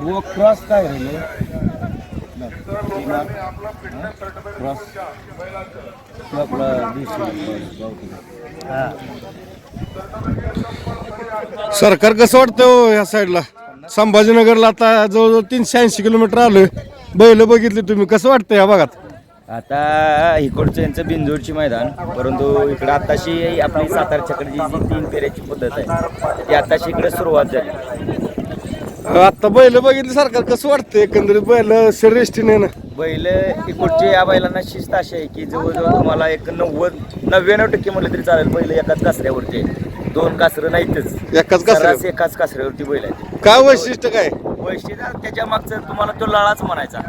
वो क्रॉस काय राहिले क्रॉस सरकार कसं वाटतं हो ह्या साईडला? संभाजीनगरला आता जवळजवळ तीनशे ऐंशी किलोमीटर आलोय. बैल बघितली तुम्ही. कसं वाटतं या भागात? आता इकडचं यांचं बिंजोडची मैदान परंतु इकडं आताशी आपली सातारच्याकडे जी जी तीन फेऱ्याची पद्धत आहे. ती आताशी इकडे सुरुवात झाली. आता बैल बघितली सरकार कसं वाटतं एकंदरीत बैल श्रेष्ठीने ना? बैल इकडचे या बैलांना शिस्त अशी आहे की जवळजवळ तुम्हाला एक नव्वद नव्याण्णव टक्के म्हटलं तरी चालेल बैल एकाच कासऱ्यावरती. दोन कासरं नाहीतच. एकाच? सर्रास एकाच कासऱ्यावरती बैल आहे काय वैशिष्ट्य काय? वैशिष्ट्य त्याच्या मागचं तुम्हाला तो लळाच म्हणायचा.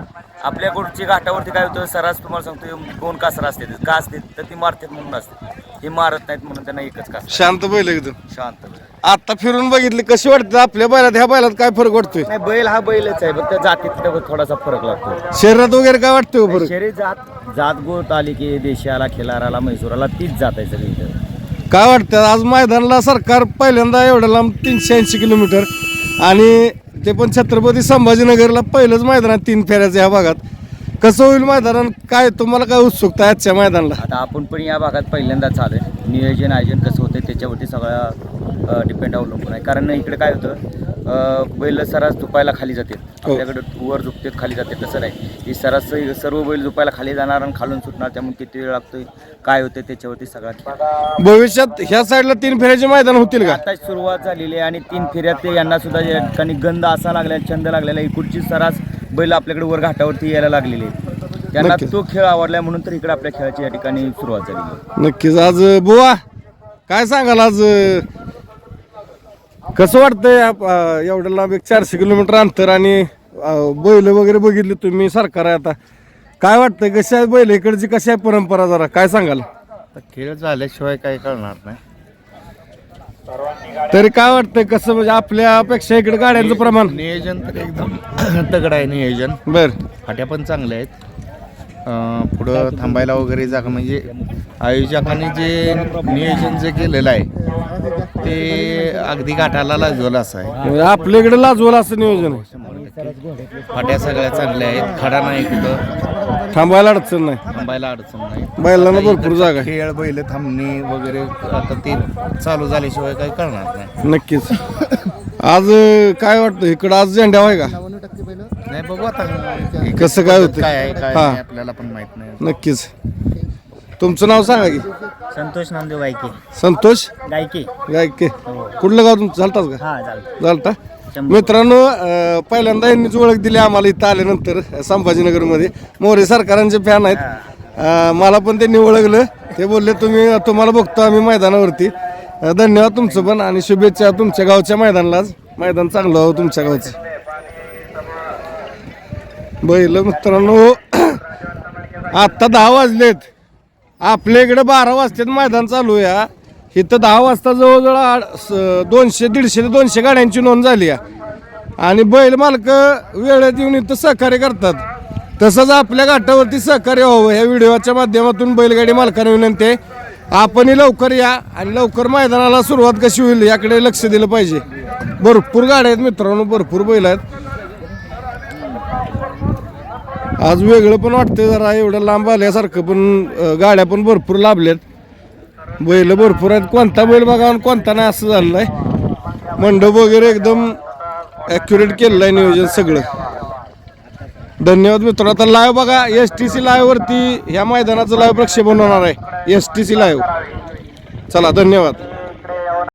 आपल्या गोडची घाटावरती काय होतं? सरास तुम्हाला सांगतो दोन कासरं असते का असते तर ती मारतात म्हणून असते. ती मारत नाहीत म्हणून त्यांना एकच कासर शांत बैल एकदम. शांत आता फिरून बघितली कशी वाटते? आपल्या बैलात ह्या बैलात काय फरक वाटतोय? नाही बैल हा बैलच आहे. फक्त जातीत थोडासा फरक लागतो. शरीरात वगैरे काय वाटतंय हो फरक? शरीर जात जात गोत आली की देशाला खिलाराला म्हैसूराला तीच जात आहे सगळी इथं. काय वाटतं आज मैदानाला सरकार पहिल्यांदा एवढ्या लांब तीनशे ऐंशी किलोमीटर आणि ते पण छत्रपती संभाजीनगरला पहिलंच मैदान आहे तीन फेऱ्याचं या भागात. कसं होईल मैदान काय तुम्हाला काय उत्सुकता आहे आजच्या मैदानाला? आता आपण पण या भागात पहिल्यांदाच आलोय नियोजन आयोजन कसं होतं त्याच्यावरती सगळं डिपेंड अवलंबून आहे. कारण इकडे काय होतं बैल सरास दुपायला खाली जाते आपल्याकडे वर झुपते खाली जाते तसं नाही. ही सरास सर्व बैल झुपायला खाली जाणार आणि खालून सुटणार त्यामुळे किती वेळ लागतोय काय होतं त्याच्यावरती सगळा भविष्यात ह्या साईडला तीन फेऱ्याचे मैदान होतील का? आता सुरुवात झालेली आहे आणि तीन फेऱ्यात ते यांना सुद्धा या ठिकाणी गंध असा लागला छंद लागलेला. इकडची सरास बैल आपल्याकडे वर घाटावरती यायला लागलेली आहे त्यांना. तो खेळ आवडला म्हणून तर इकडे आपल्या खेळाची या ठिकाणी सुरुवात आहे. नक्कीच. आज बुवा काय सांगाल आज कसं वाटतंय आप- अं, एवढं लांब एक चारशे किलोमीटर अंतर आणि बैल वगैरे बघितली तुम्ही सरकार आहे आता. काय वाटतंय कशी आहे बैल इकडची कशी आहे परंपरा जरा? काय सांगाल? आता खेळ झाल्याशिवाय काही कळणार नाही. तरी काय वाटतंय कसं म्हणजे आपल्यापेक्षा इकडे गाड्यांचं प्रमाण? नियोजन तर एकदम तगड आहे नियोजन. बर. फाट्या पण चांगल्या आहेत. पुढं थांबायला वगैरे जागा म्हणजे आयोजकांनी जे नियोजन जे केलेलं आहे ते अगदी गाठाला लाजवलं असं आहे. म्हणजे आपल्या इकडे लाजवलं असं नियोजन आहे. फाट्या सगळ्या चांगल्या आहेत खडा नाही कुठं. थांबायला अडचण नाही. थांबायला अडचण नाही. बैलांना भरपूर जागा आहे. खेळ बैल थांबणे वगैरे आता ते चालू झाल्याशिवाय काही कळणार नाही. नक्कीच. आज काय वाटतं? इकडं आज झेंडा आहे का? नाही बघू आता. कसं काय होतं काय आहे काय हा. नाही आपल्याला पण माहीत नाही. नक्कीच. तुमचं नाव सांगा की. संतोष नामदेव गायके. संतोष? गायके. गायके. कुठलं गाव तुमचं? चालताच का? हा चालतं चालता मित्रांनो अं, पहिल्यांदा यांनीच ओळख दिली आम्हाला इथं आल्यानंतर अं, संभाजीनगरमध्ये. मोरे सरकारांचे फॅन आहेत. अं, मला पण त्यांनी ओळखलं. ते बोलले तुम्ही तुम्हाला बघतो आम्ही मैदानावरती. धन्यवाद तुमचं पण आणि शुभेच्छा तुमच्या गावच्या मैदानाला आज. मैदान चांगलं हो तुमच्या गावचं. बैल मित्रांनो आत्ता दहा वाजलेत. आपल्या इकडे बारा वाजतात मैदान चालू या इथं दहा वाजता जवळजवळ आड- स- दोनशे दीडशे ते दोनशे गाड्यांची नोंद झाली आहे आणि बैल मालक वेळेत येऊन इथं सहकार्य करतात. तसंच आपल्या घाटावरती सहकार्य व्हावं. ह्या व्हिडिओच्या माध्यमातून बैलगाडी मालकांना विनंती आहे. आपणही लवकर या आणि लवकर मैदानाला सुरुवात कशी होईल याकडे लक्ष दिलं पाहिजे. भरपूर गाड्या आहेत मित्रांनो भरपूर बैल आहेत. आज वेगळं पण वाटतंय जरा एवढं लांब आल्यासारखं पण गाड्या पण भरपूर लाभल्यात. बैल भरपूर आहेत. कोणता बैल बघा आणि कोणता नाही असं झालेलं आहे मंडप वगैरे एकदम ॲक्युरेट केलेलं आहे नियोजन सगळं. धन्यवाद मित्र. आता लाईव्ह बघा एस टी सी लाईव्हवरती ह्या मैदानाचं लाईव्ह प्रक्षेपण होणार आहे. एस टी सी लाईव्ह चला धन्यवाद.